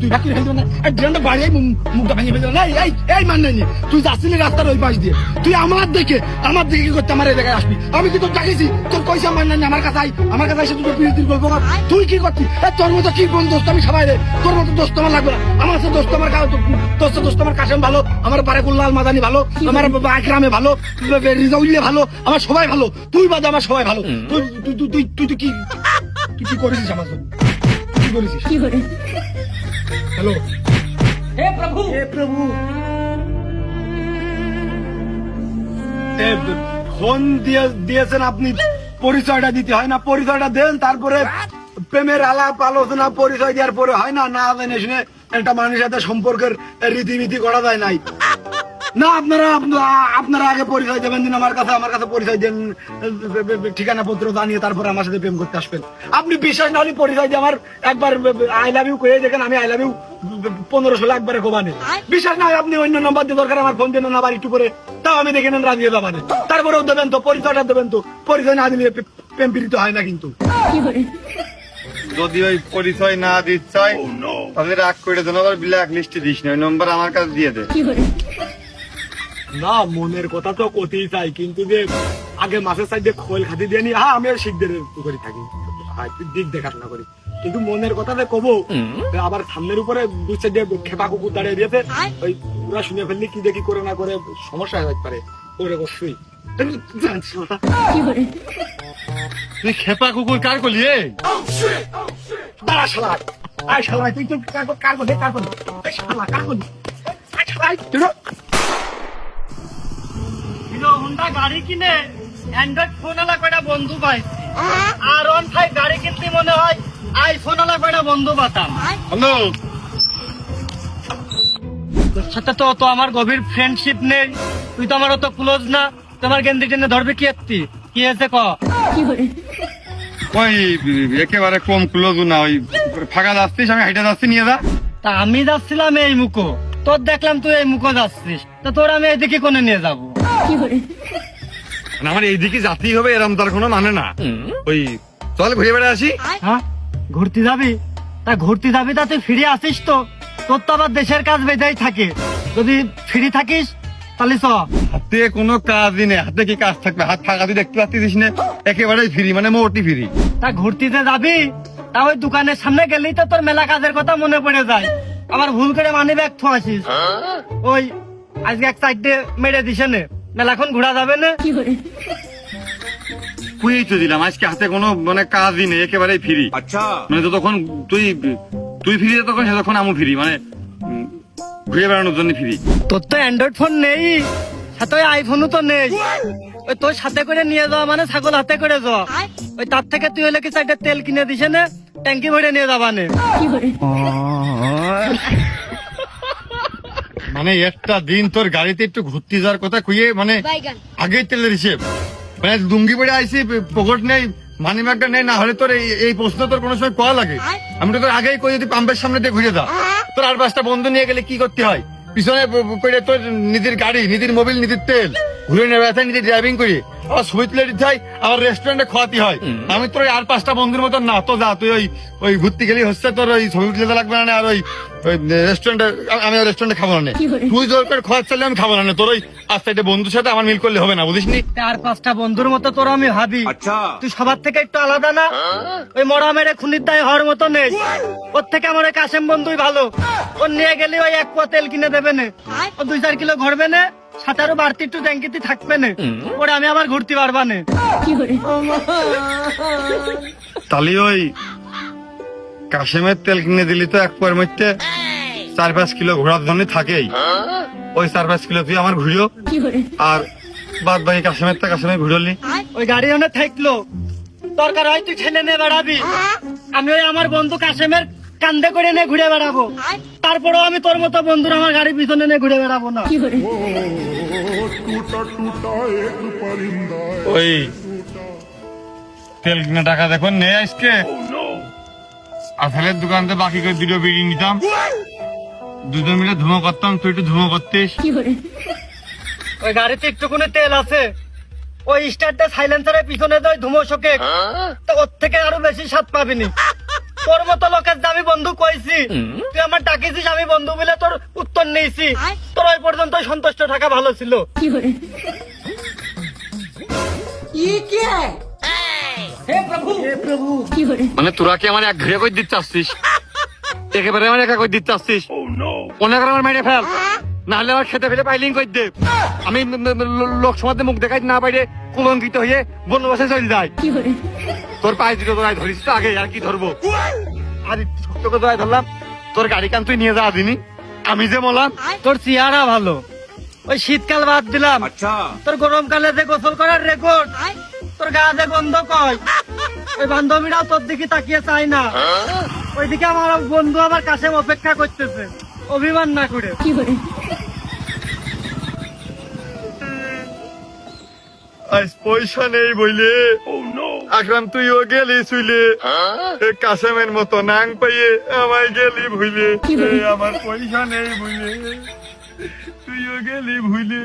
দুই ভাগ করে না আর ড্রেনটা বাড়িয়ে মুখটা ভেঙে ফেলতে না এই এই মানে তুই যাচ্ছিলি রাস্তার ওই পাশ দিয়ে তুই আমার দেখে আমার দিকে কি করতে আমার এই জায়গায় আসবি? আমি কি তোর ডাকিছি তোর পয়সা মানে আমার কাছে আই আমার কাছে এসে গল্প কর। তুই কি করতি তোর মতো কি কোন দোস্ত আমি সবাই রে। তোর মতো দোস্ত আমার লাগবে না। আমার কাছে দোস্ত আমার দোস্ত দোস্ত আমার কাশেম ভালো। আমার বারেকুল্লাল মাদানি ভালো। আমার আকরামে ভালো। রিজাউল্লে ভালো। আমার সবাই ভালো। তুই বাদে আমার সবাই ভালো। তুই তুই তুই তুই তুই তুই কি তুই কি করেছিস আমার জন্য? তুই কি করেছিস প্রভু। হে প্রভু। এ, ব- ফোন দিয়ে দিয়েছেন আপনি পরিচয়টা দিতে হয় না? পরিচয়টা দেন তারপরে প্রেমের আলাপ আলোচনা পরিচয় দেওয়ার পরে হয় না? না জেনে শুনে একটা মানুষের সাথে সম্পর্কের রীতিনীতি করা যায় নাই। না আপনারা আপনারা আগে পরিচয় দেবেন দিন আমার কাছে আমার কাছে পরিচয় দেন ঠিকানা পত্র জানিয়ে তারপরে আমার সাথে প্রেম করতে আসবেন। আপনি বিশ্বাস না হলে পরিচয় দিয়ে আমার একবার আই লাভ ইউ কয়ে দেখেন আমি আই লাভ ইউ পনেরো ষোলো একবারে কোবানে। বিশ্বাস না আপনি অন্য নম্বর দিয়ে দরকার আমার ফোন দেন না আবার একটু করে। তাও আমি দেখে নেন রাজিয়ে যাবানে। তারপরেও দেবেন তো পরিচয়টা দেবেন তো। পরিচয় না দিলে প্রেম পীড়িত হয় না কিন্তু। যদি ওই পরিচয় না দিচ্ছয় তাহলে রাগ করে দেন আবার ব্ল্যাক লিস্টে দিস না ওই নম্বর আমার কাছে দিয়ে দে। না মনের কথা তো কতেই চাই কিন্তু যে আগে মাছের সাইডে খোল খাতি দিয়ে নি হ্যাঁ আমি শিখদের পুকুরি থাকি। দিক দেখাশোনা করি। কিন্তু মনের কথা যে কবো আবার সামনের উপরে দুই সাইডে খেপা কুকুর দাঁড়িয়ে দিয়েছে। ওই পুরা শুনে ফেললি কি দেখি করে না করে সমস্যা হয়ে পারে। কি করে তুই খেপা কুকুর কার করলি দাঁড়া শালা। আয় শালা তুই তো কার কার করলি কার করলি? শালা কার করলি? আয় শালা আয়, তুই না- হিরো হোন্ডা গাড়ি কিনে অ্যান্ড্রয়েড ফোন আলা কয়টা বন্ধু পাইছি। আর ফাইভ গাড়ি কিনতে মনে হয়? আইফোন আলা বন্ধু পাতাম। হ্যালো তোর সাথে তো আমার গভীর ফ্রেন্ডশিপ নেই। তুই তো আমার অত ক্লোজ না। তোমার গেন্দি টেনে ধরবে কি এত্তি কি ক? ওই একেবারে কম ক্লোজ না ওই ফাঁকা যাচ্ছিস আমি হাইটা যাচ্ছি নিয়ে যা। তা আমি যাচ্ছিলাম এই মুখো। তোর দেখলাম তুই এই মুখো যাচ্ছিস। তো তোর আমি এদিকে কোনে নিয়ে যাব? মানে আমার এইদিকে জাতি হবে এরম তার কোনো মানে না। ওই চল ঘুরে বেড়ে আসি। হ্যাঁ? ঘুরতে যাবি? তা ঘুরতে যাবি তা তুই ফিরে আসিস তো। তোর তো আবার দেশের কাজ বেজাই থাকে। যদি ফ্রি থাকিস তাহলে চ। হাতে কোনো কাজই নেই। হাতে কি কাজ থাকবে? হাত ফাঁকা তুই দেখতে পাচ্ছিস না? একেবারে ফ্রি মানে মোটি ফ্রি। তা ঘুরতে যাবি? তা ওই দোকানের সামনে গেলেই তো তোর মেলা কাজের কথা মনে পড়ে যায়। আবার ভুল করে মানি ব্যাগ থো আসিস ওই আজকে এক সাইডে মেরে দিছে নে। মেলাখন ঘোরা যাবে না? খুঁয়েই তো দিলাম আজকে হাতে কোনো মানে কাজই নেই একেবারে আচ্ছা। মানে যতক্ষণ তুই তুই তখন আমি মানে ঘুরে বেড়ানোর জন্য তোর তো অ্যান্ড্রয়েড ফোন নেই সাথে ওই আইফোনও তো নেই। ওই তোর সাথে করে নিয়ে যাওয়া মানে ছাগল হাতে করে যাওয়া। ওই তার থেকে তুই হলে কি চারটে তেল কিনে দিস না ট্যাঙ্কি ভরে নিয়ে যাবা নে। মানে একটা দিন তোর গাড়িতে একটু ঘুরতে যাওয়ার কথা খুঁয়ে মানে আগে তেলের হিসেব। মানে লুঙ্গি পরে আইসি পকেট নেই মানি ব্যাগটা নেই না হলে তোর এই প্রশ্ন তোর কোনো সময় কয়া লাগে? আমি তো তোর আগেই কই যদি পাম্পের সামনে দিয়ে ঘুরে দাও তোর আর পাঁচটা বন্ধু নিয়ে গেলে কি করতে হয়? পিছনে ব- তোর নিজের গাড়ি নিজের মোবিল নিজের তেল। ঘুরে ড্রাইভিং করি। রেস্টুরেন্টে খাওয়াতে হয় আমি তোর আর পাঁচটা বন্ধুর মতন না তো যা তুই ওই ওই ঘুরতে গেলি হচ্ছে তোর ওই ছবি তুলে লাগবে না আর ওই রেস্টুরেন্টে আমি রেস্টুরেন্টে খাব না তুই খাওয়া চাইলে আমি খাব না তোর ওই আস্তে বন্ধুর সাথে আমার মিল করলে হবে না বুঝিস নি? আর পাঁচটা বন্ধুর মতো তোর আমি ভাবি। আচ্ছা। তুই সবার থেকে একটু আলাদা না? ওই মরা মেরে খুনির দায় হওয়ার মতো নেই ওর থেকে আমার কাশেম বন্ধুই ভালো। ওর নিয়ে গেলে ওই এক পোয়া তেল কিনে দেবে না। দুই চার কিলো ঘরবে না। আরও বাড়তি একটু ট্যাঙ্কিতে থাকবে না ওরে আমি আবার ঘুরতে পারবা না তাহলে ওই কাশেমের তেল কিনে দিলি তো এক পয়ের মধ্যে চার পাঁচ কিলো ঘোরার জন্য থাকেই। ওই চার পাঁচ কিলো তুই আমার ঘুরিও। আর বাদ বাকি কাশেমের তা কাশেমের ঘুরলি। ওই গাড়ি ওনে থাকল। দরকার হয় তুই ঠেলে নিয়ে বেড়াবি। আমি ওই আমার বন্ধু কাশেমের কান্দে করে নিয়ে ঘুরে বেড়াবো। তারপরেও আমি তোর মতো বন্ধুর আমার গাড়ি পিছনে নিয়ে ঘুরে বেড়াবো না। ওই তেল টাকা দেখুন নে আজকে। দোকানতে বাকি করে দুটো বিড়ি নিতাম। দুজন মিলে ধুমো করতাম তুই একটু ধুমো করতিস? ওই গাড়িতে একটু কোনো তেল আছে। ওই স্টারটা সাইলেন্সারের পিছনে তো ধুমো শোকে। হ্যাঁ? তো ওর থেকে আরও বেশি স্বাদ পাবিনি। তোর মতো লোকের আমি বন্ধু কইছি তুই আমার ডাকিছিস আমি বন্ধু বলে তোর উত্তর নিয়েছি। তোর ওই পর্যন্ত সন্তুষ্ট থাকা ভালো ছিল। মানে তোরা কি আমার এক ঘিরে করে দিতে আসছিস? একেবারে আমার একা করে দিতে আসছিস? অনেক আমার মেরে ফেল। নাহলে আমার খেতে ফেলে পাইলিং করে দে। আমি লোক সমাজে মুখ দেখাই না পাইলে কুলঙ্কিত হয়ে বনবাসে চলে যায় তোর পায়ে দুটো তোরাই ধরিস তো আগে আর কি ধরবো? আর শক্ত তোরাই ধরলাম। তোর গাড়ি কান তুই নিয়ে যাওয়া দিনি আমি যে মলাম তোর চেহারা ভালো। ওই শীতকাল বাদ দিলাম। তোর গরমকালে যে গোসল করার রেকর্ড তোর গা যে গন্ধ কয় ওই বান্ধবীরাও তোর দিকে তাকিয়ে চায় না। ওইদিকে আমার বন্ধু আমার কাছে অপেক্ষা করতেছে। অভিমান না করে। আজ পয়সা নেই বইলে। আকরাম তুইও গেলি শুইলে এ কাসেমের মতো নাং পাইয়ে আমায় গেলি ভুইলে। এ আমার পয়সা নেই বইলে। তুইও গেলি ভুইলে।